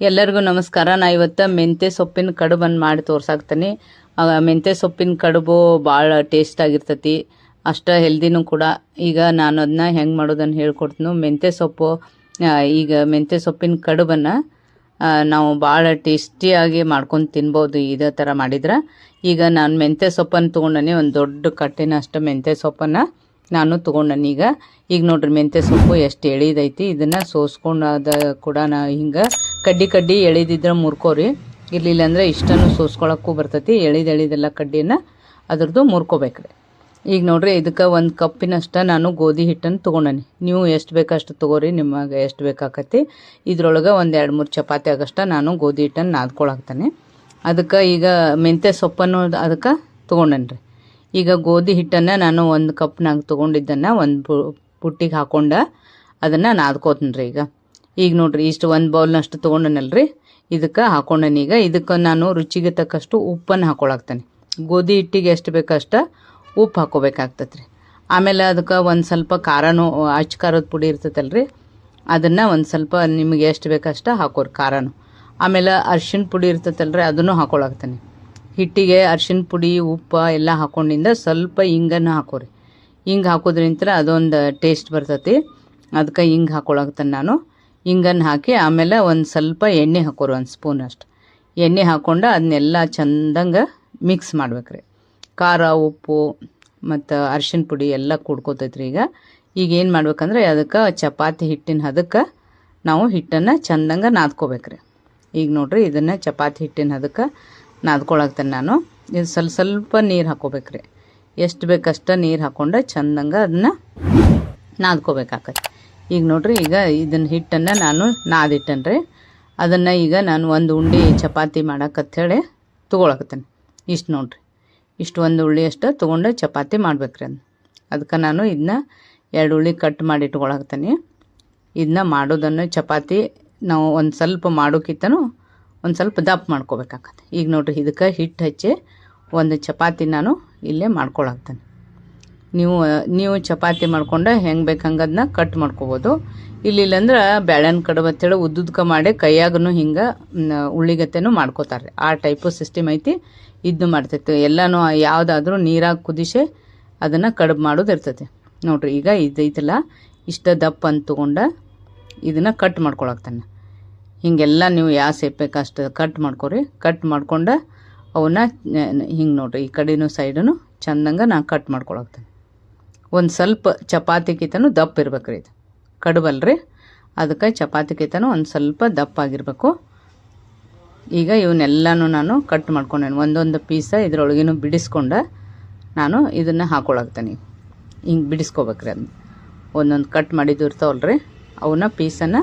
ಎಲ್ಲರಿಗೂ ನಮಸ್ಕಾರ. ನಾ ಇವತ್ತು ಮೆಂತ್ಯ ಸೊಪ್ಪಿನ ಕಡುಬನ್ನು ಮಾಡಿ ತೋರ್ಸಾಕ್ತೀನಿ. ಮೆಂತೆ ಮೆಂತ್ಯ ಸೊಪ್ಪಿನ ಕಡುಬು ಭಾಳ ಟೇಸ್ಟ್ ಆಗಿರ್ತತಿ. ಅಷ್ಟ ಹೆಲ್ದಿನೂ ಕೂಡ. ಈಗ ನಾನು ಅದನ್ನ ಹೆಂಗೆ ಮಾಡೋದನ್ನು ಹೇಳ್ಕೊಡ್ತೀನಿ. ಮೆಂತ್ಯ ಸೊಪ್ಪು ಈಗ ಮೆಂತ್ಯ ಸೊಪ್ಪಿನ ಕಡುಬನ್ನು ನಾವು ಭಾಳ ಟೇಸ್ಟಿಯಾಗಿ ಮಾಡ್ಕೊಂಡು ತಿನ್ಬೋದು. ಇದೇ ಥರ ಮಾಡಿದ್ರೆ. ಈಗ ನಾನು ಮೆಂತ್ಯ ಸೊಪ್ಪನ್ನು ತೊಗೊಂಡನಿ. ಒಂದು ದೊಡ್ಡ ಕಟ್ಟಿನ ಅಷ್ಟು ಮೆಂತ್ಯ ಸೊಪ್ಪನ್ನು ನಾನು ತೊಗೊಂಡನಿ ಈಗ. ಈಗ ನೋಡ್ರಿ ಮೆಂತ್ಯ ಸೊಪ್ಪು ಎಷ್ಟು ಎಳಿದೈತಿ. ಇದನ್ನು ಸೋಸ್ಕೊಂಡಾದ ಕೂಡ ನಾ ಹಿಂಗೆ ಕಡ್ಡಿ ಕಡ್ಡಿ ಎಳೆದಿದ್ರೆ ಮುರ್ಕೋರಿ. ಇರಲಿಲ್ಲ ಅಂದರೆ ಇಷ್ಟನ್ನು ಸೋಸ್ಕೊಳಕ್ಕೂ ಬರ್ತೈತಿ. ಎಳಿದು ಎಳೆದೆಲ್ಲ ಕಡ್ಡಿನ ಅದ್ರದ್ದು ಮುರ್ಕೋಬೇಕ್ರಿ. ಈಗ ನೋಡ್ರಿ, ಇದಕ್ಕೆ ಒಂದು ಕಪ್ಪಿನಷ್ಟ ನಾನು ಗೋಧಿ ಹಿಟ್ಟನ್ನು ತೊಗೊಂಡನಿ. ನೀವು ಎಷ್ಟು ಬೇಕಷ್ಟು ತೊಗೋರಿ ನಿಮಗೆ ಎಷ್ಟು ಬೇಕಾಕತಿ ಇದ್ರೊಳಗೆ ಒಂದು ಎರಡು ಮೂರು ಚಪಾತಿ ಆಗಷ್ಟ ನಾನು ಗೋಧಿ ಹಿಟ್ಟನ್ನು ನಾದ್ಕೊಳಾಕ್ತಾನೆ ಅದಕ್ಕೆ ಈಗ ಮೆಂತ್ಯ ಸೊಪ್ಪನ್ನು ಅದಕ್ಕೆ ತೊಗೊಂಡನ್ರಿ. ಈಗ ಗೋಧಿ ಹಿಟ್ಟನ್ನು ನಾನು ಒಂದು ಕಪ್ನಾಗ ತೊಗೊಂಡಿದ್ದನ್ನು ಒಂದು ಪುಟ್ಟಿಗೆ ಹಾಕೊಂಡ ಅದನ್ನು ನಾದ್ಕೋತೀನಿ ರೀ ಈಗ. ಈಗ ನೋಡ್ರಿ, ಇಷ್ಟು ಒಂದು ಬೌಲ್ನಷ್ಟು ತೊಗೊಂಡನಲ್ರಿ? ಇದಕ್ಕೆ ಹಾಕೊಂಡನ ಈಗ. ಇದಕ್ಕೆ ನಾನು ರುಚಿಗೆ ತಕ್ಕಷ್ಟು ಉಪ್ಪನ್ನು ಹಾಕೊಳಕ್ತಾನೆ. ಗೋಧಿ ಹಿಟ್ಟಿಗೆ ಎಷ್ಟು ಬೇಕಷ್ಟು ಉಪ್ಪು ಹಾಕೋಬೇಕಾಗ್ತತ್ರಿ. ಆಮೇಲೆ ಅದಕ್ಕೆ ಒಂದು ಸ್ವಲ್ಪ ಖಾರನೂ ಅಚ್ಚ ಖಾರದ ಪುಡಿ ಇರ್ತೈತಲ್ರಿ. ಅದನ್ನು ಒಂದು ಸ್ವಲ್ಪ ನಿಮಗೆ ಎಷ್ಟು ಬೇಕಷ್ಟು ಹಾಕೋರಿ ಖಾರನು. ಆಮೇಲೆ ಅರ್ಶಿಣ ಪುಡಿ ಇರ್ತೈತಲ್ರಿ, ಅದನ್ನು ಹಾಕೊಳಕ್ತಾನೆ. ಹಿಟ್ಟಿಗೆ ಅರ್ಶಿಣ ಪುಡಿ, ಉಪ್ಪು ಎಲ್ಲ ಹಾಕೊಂಡಿಂದ ಸ್ವಲ್ಪ ಹಿಂಗನ್ನು ಹಾಕೋರಿ. ಹಿಂಗೆ ಹಾಕೋದ್ರಿಂತ ಅದೊಂದು ಟೇಸ್ಟ್ ಬರ್ತೈತಿ. ಅದಕ್ಕೆ ಹಿಂಗೆ ಹಾಕೊಳಕ್ತಾನೆ ನಾನು. ಹಿಂಗನ್ನು ಹಾಕಿ ಆಮೇಲೆ ಒಂದು ಸ್ವಲ್ಪ ಎಣ್ಣೆ ಹಾಕೋರು, ಒಂದು ಸ್ಪೂನ್ ಅಷ್ಟು. ಎಣ್ಣೆ ಹಾಕ್ಕೊಂಡು ಅದನ್ನೆಲ್ಲ ಚಂದಂಗೆ ಮಿಕ್ಸ್ ಮಾಡ್ಬೇಕ್ರಿ. ಖಾರ, ಉಪ್ಪು ಮತ್ತು ಅರ್ಶಿನ ಪುಡಿ ಎಲ್ಲ ಕುಡ್ಕೋತೈತ್ರಿ ಈಗ. ಈಗ ಏನು ಮಾಡ್ಬೇಕಂದ್ರೆ ಅದಕ್ಕೆ ಚಪಾತಿ ಹಿಟ್ಟಿನ ಹದಕ್ಕೆ ನಾವು ಹಿಟ್ಟನ್ನು ಚಂದಂಗೆ ನಾದ್ಕೋಬೇಕ್ರಿ. ಈಗ ನೋಡ್ರಿ ಇದನ್ನು ಚಪಾತಿ ಹಿಟ್ಟಿನ ಹದಕ್ಕೆ ನಾದ್ಕೊಳಕ್ತೇನೆ ನಾನು. ಇದು ಸ್ವಲ್ಪ ಸ್ವಲ್ಪ ನೀರು ಹಾಕೋಬೇಕ್ರಿ. ಎಷ್ಟು ಬೇಕಷ್ಟ ನೀರು ಹಾಕ್ಕೊಂಡು ಚಂದಂಗೆ ಅದನ್ನ ನಾದ್ಕೋಬೇಕಾಕತ್ತೆ. ಈಗ ನೋಡ್ರಿ, ಈಗ ಇದನ್ನ ಹಿಟ್ಟನ್ನು ನಾನು ನಾದಿಟ್ಟನ್ರಿ. ಅದನ್ನು ಈಗ ನಾನು ಒಂದು ಉಂಡೆ ಚಪಾತಿ ಮಾಡಕತ್ತೇಳಿ ತೊಗೊಳಕತ್ತೇನೆ. ಇಷ್ಟು ನೋಡ್ರಿ, ಇಷ್ಟು ಒಂದು ಉಳ್ಳಿ ಅಷ್ಟು ತೊಗೊಂಡು ಚಪಾತಿ ಮಾಡ್ಬೇಕ್ರಿ ಅದನ್ನ ಅದಕ್ಕೆ ನಾನು ಇದನ್ನ ಎರಡು ಉಳ್ಳಿ ಕಟ್ ಮಾಡಿ ಇಟ್ಕೊಳಕತ್ತೀನಿ. ಇದನ್ನ ಮಾಡೋದನ್ನು ಚಪಾತಿ ನಾವು ಒಂದು ಸ್ವಲ್ಪ ಮಾಡೋಕ್ಕಿಂತನೂ ಒಂದು ಸ್ವಲ್ಪ ದಪ್ಪ ಮಾಡ್ಕೋಬೇಕಾಗತ್ತೆ ಈಗ ನೋಡ್ರಿ, ಇದಕ್ಕೆ ಹಿಟ್ಟು ಹಚ್ಚಿ ಒಂದು ಚಪಾತಿ ನಾನು ಇಲ್ಲೇ ಮಾಡ್ಕೊಳಕ್ತೇನೆ ನೀವು ನೀವು ಚಪಾತಿ ಮಾಡ್ಕೊಂಡು ಹೆಂಗೆ ಬೇಕು ಹಂಗೆ ಅದನ್ನ ಕಟ್ ಮಾಡ್ಕೋಬೋದು. ಇಲ್ಲಿಲ್ಲಂದ್ರೆ ಬ್ಯಾಳೆನ ಕಡುಬು ಅಂತೇಳಿ ಉದ್ದುದ್ಕ ಮಾಡಿ ಕೈಯಾಗೂ ಹಿಂಗೆ ಉಳ್ಳಿಗತ್ತೆನೂ ಮಾಡ್ಕೋತಾರೆ. ಆ ಟೈಪು ಸಿಸ್ಟಮ್ ಐತಿ. ಇದನ್ನು ಮಾಡ್ತೈತಿ. ಎಲ್ಲನೂ ಯಾವುದಾದ್ರೂ ನೀರಾಗಿ ಕುದಿಸಿ ಅದನ್ನು ಕಡುಬು ಮಾಡೋದು ಇರ್ತೈತಿ. ನೋಡ್ರಿ, ಈಗ ಇದೈತಲ್ಲ, ಇಷ್ಟ ದಪ್ಪ ಅಂತ ತೊಗೊಂಡು ಇದನ್ನು ಕಟ್ ಮಾಡ್ಕೊಳಕ್ತಾನೆ. ಹಿಂಗೆಲ್ಲ ನೀವು ಯಾವ ಸೇಪ್ ಅಷ್ಟು ಕಟ್ ಮಾಡ್ಕೊರಿ. ಕಟ್ ಮಾಡ್ಕೊಂಡು ಅವನ್ನ ಹಿಂಗೆ ನೋಡ್ರಿ, ಈ ಕಡೆನೂ ಸೈಡನು ಚಂದಂಗೆ ನಾನು ಕಟ್ ಮಾಡ್ಕೊಳಕ್ತೇನೆ. ಒಂದು ಸ್ವಲ್ಪ ಚಪಾತಿ ಕಿತನೂ ದಪ್ಪ ಇರ್ಬೇಕು ರೀ ಇದು. ಕಡುಬಲ್ರಿ. ಅದಕ್ಕೆ ಚಪಾತಿ ಕಿತನೂ ಒಂದು ಸ್ವಲ್ಪ ದಪ್ಪ ಆಗಿರಬೇಕು. ಈಗ ಇವನ್ನೆಲ್ಲನೂ ನಾನು ಕಟ್ ಮಾಡ್ಕೊಂಡೇನೆ. ಒಂದೊಂದು ಪೀಸ ಇದ್ರೊಳಗೇನು ಬಿಡಿಸ್ಕೊಂಡು ನಾನು ಇದನ್ನು ಹಾಕೊಳಕ್ತೇನೆ ಹಿಂಗೆ ಬಿಡಿಸ್ಕೋಬೇಕ್ರಿ ಅದನ್ನ ಒಂದೊಂದು ಕಟ್ ಮಾಡಿದ್ದು ರೀ ಅವನ್ನ ಪೀಸನ್ನು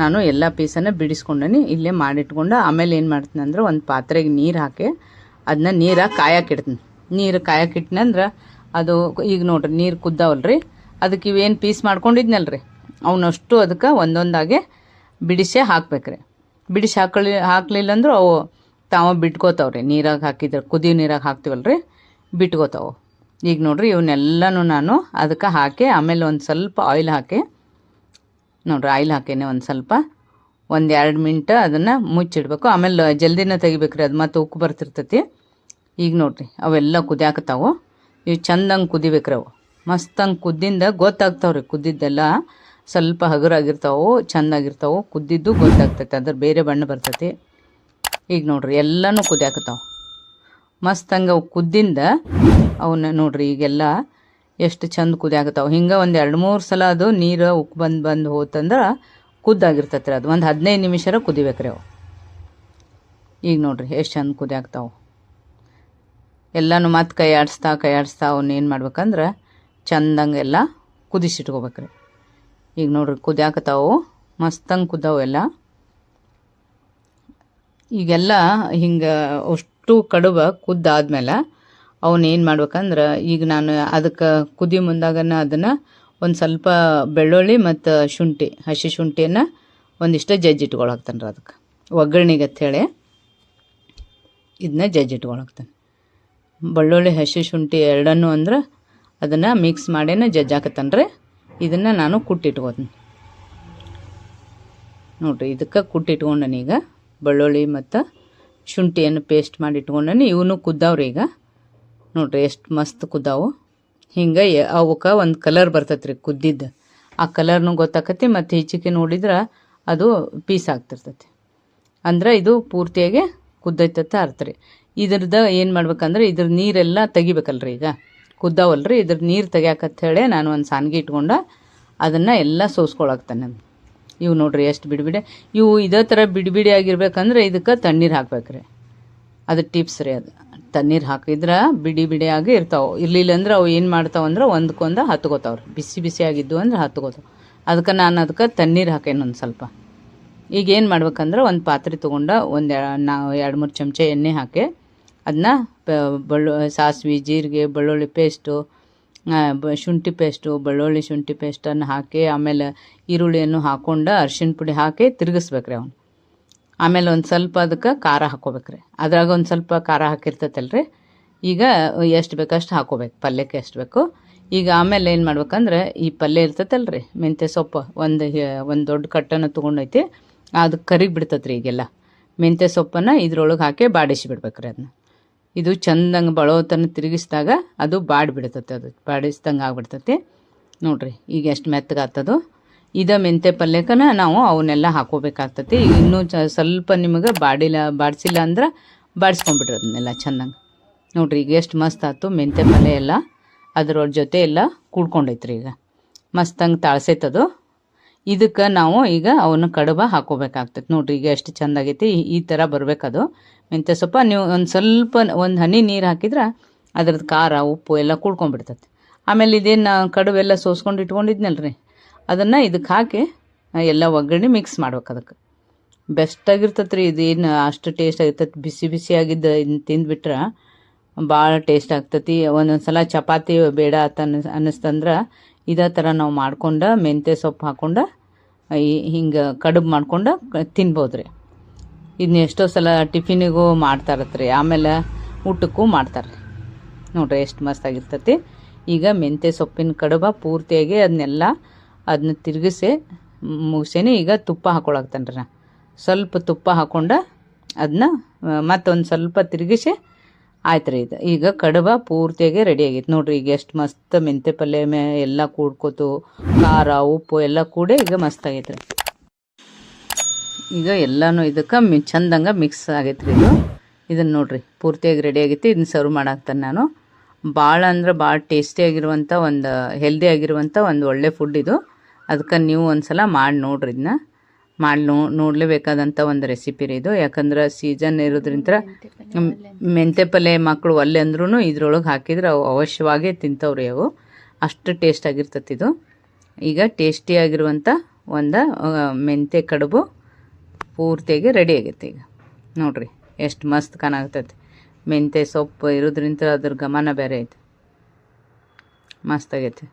ನಾನು ಎಲ್ಲ ಪೀಸನ್ನು ಬಿಡಿಸ್ಕೊಂಡೇನಿ. ಇಲ್ಲೇ ಮಾಡಿಟ್ಕೊಂಡು ಆಮೇಲೆ ಏನು ಮಾಡ್ತೀನಿ ಅಂದ್ರೆ ಒಂದು ಪಾತ್ರೆಗೆ ನೀರು ಹಾಕಿ ಅದನ್ನ ನೀರಾಗಿ ಕಾಯಕ್ಕಿಡ್ತೀನಿ ನೀರು ಕಾಯಕ್ಕಿಟ್ನಂದ್ರೆ ಅದು ಈಗ ನೋಡ್ರಿ, ನೀರು ಕುದ್ದಾವಲ್ರಿ? ಅದಕ್ಕೆ ಇವೇನು ಪೀಸ್ ಮಾಡ್ಕೊಂಡಿದ್ನಲ್ರಿ? ಅವನಷ್ಟು ಅದಕ್ಕೆ ಒಂದೊಂದಾಗೆ ಬಿಡಿಸೇ ಹಾಕ್ಬೇಕ್ರಿ. ಬಿಡಿಸಿ ಹಾಕಲಿ ಹಾಕಲಿಲ್ಲ ಅಂದ್ರೆ ಅವು ತಾವ ಬಿಟ್ಕೋತಾವ್ರಿ. ನೀರಾಗಿ ಹಾಕಿದ್ರೆ, ಕುದಿಯೋ ನೀರಾಗ ಹಾಕ್ತೀವಲ್ರಿ, ಬಿಟ್ಕೋತಾವು. ಈಗ ನೋಡ್ರಿ, ಇವನ್ನೆಲ್ಲನೂ ನಾನು ಅದಕ್ಕೆ ಹಾಕಿ, ಆಮೇಲೆ ಒಂದು ಸ್ವಲ್ಪ ಆಯಿಲ್ ಹಾಕಿ, ನೋಡ್ರಿ ಆಯಿಲ್ ಹಾಕೇನೆ ಒಂದು ಸ್ವಲ್ಪ ಒಂದು ಎರಡು ಮಿನಿಟ್ ಅದನ್ನು ಮುಚ್ಚಿಡ್ಬೇಕು. ಆಮೇಲೆ ಜಲ್ದಿನ ತೆಗಿಬೇಕ್ರಿ, ಅದು ಮತ್ತೆ ಉಕ್ಕು ಬರ್ತಿರ್ತೈತಿ. ಈಗ ನೋಡ್ರಿ, ಅವೆಲ್ಲ ಕುದಿಯಾಕತ್ತಾವು. ಇವು ಚಂದಂಗೆ ಕುದಿಬೇಕ್ರಿ ಅವು. ಮಸ್ತಂಗೆ ಕುದ್ದಿಂದ ಗೊತ್ತಾಗ್ತಾವ್ರಿ, ಕುದ್ದಿದ್ದೆಲ್ಲ ಸ್ವಲ್ಪ ಹಗುರಾಗಿರ್ತಾವೆ, ಚೆಂದಾಗಿರ್ತಾವೆ, ಕುದ್ದಿದ್ದು ಗೊತ್ತಾಗ್ತೈತೆ. ಅದ್ರ ಬೇರೆ ಬಣ್ಣ ಬರ್ತೈತಿ. ಈಗ ನೋಡ್ರಿ, ಎಲ್ಲನೂ ಕುದಿಯಾಕತ್ತಾವೆ. ಮಸ್ತ್ ಹಂಗೆ ಅವು ಕುದ್ದಿಂದ ಅವನ್ನ ನೋಡ್ರಿ, ಈಗೆಲ್ಲ ಎಷ್ಟು ಚಂದ ಕುದಿಯಾಕತ್ತಾವೆ. ಹಿಂಗೆ ಒಂದು ಎರಡು ಮೂರು ಸಲ ಅದು ನೀರು ಉಕ್ಕು ಬಂದು ಬಂದು ಹೋತಂದ್ರೆ ಕುದ್ದಾಗಿರ್ತೈತೆ ರೀ ಅದು. ಒಂದು ಹದಿನೈದು ನಿಮಿಷರ ಕುದಿಬೇಕ್ರಿ ಅವು. ಈಗ ನೋಡ್ರಿ, ಎಷ್ಟು ಚಂದ ಕುದಿಯಾಕ್ತಾವು ಎಲ್ಲನೂ ಮತ್ತೆ ಕೈ ಆಡಿಸ್ತಾ ಕೈ ಆಡಿಸ್ತಾ ಅವನ್ನ ಏನು ಮಾಡ್ಬೇಕಂದ್ರೆ ಚಂದಂಗೆಲ್ಲ ಕುದಿಸಿಟ್ಕೋಬೇಕ್ರಿ. ಈಗ ನೋಡ್ರಿ ಕುದಿಯಾಕತ್ತಾವು ಮಸ್ತಂಗೆ ಕುದ್ದಾವು ಎಲ್ಲ. ಈಗೆಲ್ಲ ಹಿಂಗೆ ಅಷ್ಟು ಕಡುಬ ಕುದ್ದಾದ್ಮೇಲೆ ಅವನ್ನ ಏನು ಮಾಡ್ಬೇಕಂದ್ರೆ ಈಗ ನಾನು ಅದಕ್ಕೆ ಕುದಿ ಮುಂದಾಗನ ಅದನ್ನು ಒಂದು ಸ್ವಲ್ಪ ಬೆಳ್ಳುಳ್ಳಿ ಮತ್ತು ಶುಂಠಿ, ಹಸಿ ಶುಂಠಿಯನ್ನು ಒಂದಿಷ್ಟು ಜಜ್ಜಿಟ್ಕೊಳಕ್ತಾನೆ ಅದಕ್ಕೆ. ಒಗ್ಗರಣೆಗೆ ಅಂಥೇಳಿ ಇದನ್ನ ಜಜ್ಜಿಟ್ಕೊಳಕ್ತಾನೆ. ಬೆಳ್ಳುಳ್ಳಿ, ಹಸಿ ಶುಂಠಿ ಎರಡನ್ನೂ ಅಂದ್ರೆ ಅದನ್ನು ಮಿಕ್ಸ್ ಮಾಡೇನೆ ಜಜ್ಜಾಕತ್ತಾನೆ ರೀ ಇದನ್ನು ನಾನು ಕುಟ್ಟಿಟ್ಕೋತೀನಿ. ನೋಡಿರಿ, ಇದಕ್ಕೆ ಕುಟ್ಟಿಟ್ಕೊಂಡನಿ ಈಗ ಬೆಳ್ಳುಳ್ಳಿ ಮತ್ತು ಶುಂಠಿಯನ್ನು ಪೇಸ್ಟ್ ಮಾಡಿ ಇಟ್ಕೊಂಡನಿ. ಇವನು ಕುದ್ದಾವ್ರಿ ಈಗ. ನೋಡಿರಿ, ಎಷ್ಟು ಮಸ್ತ್ ಕುದ್ದಾವು. ಹಿಂಗೆ ಅವಕ್ಕೆ ಒಂದು ಕಲರ್ ಬರ್ತೈತೆ ರೀ ಕುದ್ದಿದ್ದು. ಆ ಕಲರ್ನು ಗೊತ್ತಾಕತಿ ಮತ್ತು ಹೆಚ್ಚಿಗೆ ನೋಡಿದ್ರೆ ಅದು ಪೀಸ್ ಆಗ್ತಿರ್ತೈತಿ ಅಂದ್ರೆ ಇದು ಪೂರ್ತಿಯಾಗಿ ಕುದ್ದೈತತ್ತ ಅರ್ತ್ರಿ ಇದ್ರದ ಏನು ಮಾಡ್ಬೇಕಂದ್ರೆ ಇದ್ರ ನೀರೆಲ್ಲ ತೆಗಿಬೇಕಲ್ರಿ ಈಗ. ಕುದ್ದಾವಲ್ರಿ, ಇದ್ರ ನೀರು ಹೇಳಿ ನಾನು ಒಂದು ಸಾನ್ಗೆ ಇಟ್ಕೊಂಡ ಅದನ್ನು ಎಲ್ಲ ಸೋಸ್ಕೊಳಕ್ತಾನೆ ಇವು ನೋಡ್ರಿ ಎಷ್ಟು ಬಿಡಿಬಿಡಿ ಬಿಡಿ. ಇವು ಇದೇ ಥರ ಬಿಡಿಬಿಡಿ ಬಿಡಿ ಆಗಿರ್ಬೇಕಂದ್ರೆ ಇದಕ್ಕೆ ತಣ್ಣೀರು ಹಾಕ್ಬೇಕ್ರಿ. ಅದು ಟಿಪ್ಸ್ ರೀ ಅದು. ತಣ್ಣೀರು ಹಾಕಿದ್ರೆ ಬಿಡಿ ಬಿಡಿಯಾಗಿ ಇರ್ತಾವೆ. ಇರಲಿಲ್ಲ ಅಂದ್ರೆ ಅವು ಏನು ಮಾಡ್ತಾವೆ ಅಂದ್ರೆ ಒಂದಕ್ಕೊಂದು ಹತ್ಕೋತಾವ್ರಿ. ಬಿಸಿ ಬಿಸಿ ಆಗಿದ್ದು ಅಂದ್ರೆ ಹತ್ಕೋತಾವೆ. ಅದಕ್ಕೆ ನಾನು ಅದಕ್ಕೆ ತಣ್ಣೀರು ಹಾಕೇನು ಒಂದು ಸ್ವಲ್ಪ. ಈಗ ಏನು ಮಾಡ್ಬೇಕಂದ್ರೆ ಒಂದು ಪಾತ್ರೆ ತೊಗೊಂಡು ಒಂದು ನಾವು ಎರಡು ಮೂರು ಚಮಚ ಎಣ್ಣೆ ಹಾಕಿ ಅದನ್ನ ಬೆಳ್ಳು, ಸಾಸಿವೆ, ಜೀರಿಗೆ, ಬೆಳ್ಳುಳ್ಳಿ ಪೇಸ್ಟು ಶುಂಠಿ ಪೇಸ್ಟು ಬೆಳ್ಳುಳ್ಳಿ, ಶುಂಠಿ ಪೇಸ್ಟನ್ನು ಹಾಕಿ ಆಮೇಲೆ ಈರುಳ್ಳಿಯನ್ನು ಹಾಕ್ಕೊಂಡು ಅರ್ಶಿಣ ಪುಡಿ ಹಾಕಿ ತಿರುಗಿಸ್ಬೇಕ್ರಿ ಅವನು. ಆಮೇಲೆ ಒಂದು ಸ್ವಲ್ಪ ಅದಕ್ಕೆ ಖಾರ ಹಾಕೋಬೇಕ್ರಿ ಅದ್ರಾಗ ಒಂದು ಸ್ವಲ್ಪ ಖಾರ ಹಾಕಿರ್ತೈತಲ್ರಿ. ಈಗ ಎಷ್ಟು ಬೇಕಷ್ಟು ಹಾಕೋಬೇಕು. ಪಲ್ಯಕ್ಕೆ ಎಷ್ಟು ಬೇಕು. ಈಗ ಆಮೇಲೆ ಏನು ಮಾಡ್ಬೇಕಂದ್ರೆ ಈ ಪಲ್ಯ ಇರ್ತೈತಲ್ರಿ ಮೆಂತ್ಯ ಸೊಪ್ಪು ಒಂದು ಒಂದು ದೊಡ್ಡ ಕಟ್ಟನ್ನು ತೊಗೊಂಡೈತಿ. ಅದು ಕರಿಗಿ ರೀ ಈಗೆಲ್ಲ. ಮೆಂತ್ಯ ಸೊಪ್ಪನ್ನು ಇದ್ರೊಳಗೆ ಹಾಕಿ ಬಾಡಿಸಿ ಬಿಡ್ಬೇಕ್ರಿ ಅದನ್ನ ಇದು ಚಂದಂಗೆ ಬಳೋತನ ತಿರುಗಿಸಿದಾಗ ಅದು ಬಾಡಿ ಬಿಡ್ತೈತೆ ಅದು. ಬಾಡಿಸ್ದಂಗೆ ಆಗ್ಬಿಡ್ತತಿ ನೋಡ್ರಿ, ಈಗ ಎಷ್ಟು ಮೆತ್ತಗಾಗ್ತದೋ. ಇದ ಮೆಂತ್ಯ ಪಲ್ಯಕ್ಕನ ನಾವು ಅವನ್ನೆಲ್ಲ ಹಾಕೋಬೇಕಾಗ್ತತಿ ಇನ್ನೂ ಚ ಸ್ವಲ್ಪ ನಿಮಗೆ ಬಾಡಿಲ್ಲ ಬಾಡಿಸಿಲ್ಲ ಅಂದ್ರೆ ಬಾಡಿಸ್ಕೊಂಡ್ಬಿಟ್ರಿ ಅದನ್ನೆಲ್ಲ ಚೆಂದಂಗೆ. ನೋಡ್ರಿ, ಈಗ ಎಷ್ಟು ಮಸ್ತ್ ಆಯ್ತು ಮೆಂತ್ಯ ಪಲ್ಯ ಎಲ್ಲ. ಅದ್ರ ಜೊತೆ ಎಲ್ಲ ಕೂಡ್ಕೊಂಡೈತ್ರಿ ಈಗ. ಮಸ್ತಂಗೆ ತಾಳ್ಸೈತದು. ಇದಕ್ಕೆ ನಾವು ಈಗ ಅವನ್ನ ಕಡುಬ ಹಾಕೋಬೇಕಾಗ್ತೈತೆ ನೋಡ್ರಿ, ಈಗ ಎಷ್ಟು ಚಂದ ಆಗೈತಿ ಈ- ಥರ ಬರ್ಬೇಕದು. ಮೆಂತ್ಯ ಸೊಪ್ಪ ನೀವು ಒಂದು ಸ್ವಲ್ಪ ಒಂದು ಹನಿ ನೀರು ಹಾಕಿದ್ರೆ ಅದ್ರದ್ದು ಖಾರ, ಉಪ್ಪು ಎಲ್ಲ ಕೂಡ್ಕೊಂಡ್ಬಿಡ್ತೈತೆ. ಆಮೇಲೆ ಇದೇನು ಕಡುಬೆಲ್ಲ ಸೋಸ್ಕೊಂಡು ಇಟ್ಕೊಂಡಿದ್ನಲ್ರಿ, ಅದನ್ನು ಇದಕ್ಕೆ ಹಾಕಿ ಎಲ್ಲ ಒಗ್ಗರಣೆ ಮಿಕ್ಸ್ ಮಾಡ್ಬೇಕು ಅದಕ್ಕೆ. ಬೆಸ್ಟಾಗಿರ್ತೈತೆ ರೀ ಇದೇನು ಅಷ್ಟು ಟೇಸ್ಟ್ ಆಗಿರ್ತೈತೆ. ಬಿಸಿ ಬಿಸಿ ಆಗಿದ್ದು ಇದನ್ನ ತಿಂದ್ಬಿಟ್ರೆ ಭಾಳ ಟೇಸ್ಟ್ ಆಗ್ತೈತಿ. ಒಂದೊಂದು ಸಲ ಚಪಾತಿ ಬೇಡ ಅಂತ ಅನ್ನಿಸ್ತಂದ್ರೆ ಇದೇ ಥರ ನಾವು ಮಾಡ್ಕೊಂಡು ಮೆಂತ್ಯ ಸೊಪ್ಪು ಹಾಕ್ಕೊಂಡು ಹಿಂಗೆ ಕಡುಬು ಮಾಡ್ಕೊಂಡು ತಿನ್ಬೋದು ರೀ ಇದನ್ನ ಎಷ್ಟೋ ಸಲ ಟಿಫಿನಿಗೂ ಮಾಡ್ತಾರತ್ರಿ, ಆಮೇಲೆ ಊಟಕ್ಕೂ ಮಾಡ್ತಾರೆ ನೋಡ್ರಿ ಎಷ್ಟು ಮಸ್ತಾಗಿರ್ತೈತಿ ಈಗ ಮೆಂತ್ಯ ಸೊಪ್ಪಿನ ಕಡುಬ ಪೂರ್ತಿಯಾಗಿ ಅದನ್ನೆಲ್ಲ ಅದನ್ನ ತಿರುಗಿಸಿ ಮುಗಿಸೇನೆ, ಈಗ ತುಪ್ಪ ಹಾಕೊಳಕ್ತಾನೆ ರೀ ಸ್ವಲ್ಪ ತುಪ್ಪ ಹಾಕ್ಕೊಂಡು ಅದನ್ನ ಮತ್ತೊಂದು ಸ್ವಲ್ಪ ತಿರುಗಿಸಿ ಆಯ್ತು ರೀ ಇದು. ಈಗ ಕಡುಬ ಪೂರ್ತಿಯಾಗಿ ರೆಡಿ ಆಗೈತೆ ನೋಡ್ರಿ, ಈಗ ಎಷ್ಟು ಮಸ್ತ್ ಮೆಂತೆ ಪಲ್ಯ ಮೇ ಎಲ್ಲ ಕೂಡ್ಕೋತು. ಖಾರ, ಉಪ್ಪು ಎಲ್ಲ ಕೂಡಿ ಈಗ ಮಸ್ತ್ ಆಗೈತೆ ರೀ ಈಗ ಎಲ್ಲನೂ ಇದಕ್ಕೆ ಮಿ ಚಂದಂಗೆ ಮಿಕ್ಸ್ ಆಗೈತೆ ರೀ ಇದು. ಇದನ್ನು ನೋಡ್ರಿ, ಪೂರ್ತಿಯಾಗಿ ರೆಡಿ ಆಗೈತಿ ಇದನ್ನ ಸರ್ವ್ ಮಾಡಾಕ್ತಾನೆ ನಾನು. ಭಾಳ ಅಂದ್ರೆ ಭಾಳ ಟೇಸ್ಟಿಯಾಗಿರುವಂಥ ಒಂದು ಹೆಲ್ದಿ ಆಗಿರುವಂಥ ಒಂದು ಒಳ್ಳೆ ಫುಡ್ ಇದು. ಅದಕ್ಕೆ ನೀವು ಒಂದು ಸಲ ಮಾಡಿ ನೋಡ್ರಿ ಇದನ್ನ ಮಾಡಿ ನೋ ನೋಡಲೇಬೇಕಾದಂಥ ಒಂದು ರೆಸಿಪಿ ರೀ ಇದು. ಯಾಕಂದ್ರೆ ಸೀಸನ್ ಇರೋದ್ರಿಂದ ಮೆಂತೆ ಪಲ್ಯ ಮಕ್ಕಳು ಒಲ್ಲೆ ಅಂದ್ರೂ ಇದ್ರೊಳಗೆ ಹಾಕಿದ್ರೆ ಅವು ಅವಶ್ಯವಾಗಿ ತಿಂತವ್ರಿ ಅವು. ಅಷ್ಟು ಟೇಸ್ಟ್ ಆಗಿರ್ತತಿ ಇದು. ಈಗ ಟೇಸ್ಟಿಯಾಗಿರುವಂಥ ಒಂದು ಮೆಂತೆ ಮೆಂತ್ಯ ಕಡುಬು ಪೂರ್ತಿಯಾಗಿ ರೆಡಿ ಆಗೈತೆ ಈಗ. ನೋಡ್ರಿ ಎಷ್ಟು ಮಸ್ತ್ ಕಾಣಾಗ್ತೈತಿ ಮೆಂತೆ ಸೊಪ್ಪು ಇರೋದ್ರಿಂದ ಅದ್ರ ಗಮನ ಬೇರೆ ಐತೆ. ಮಸ್ತ್ ಆಗೈತೆ.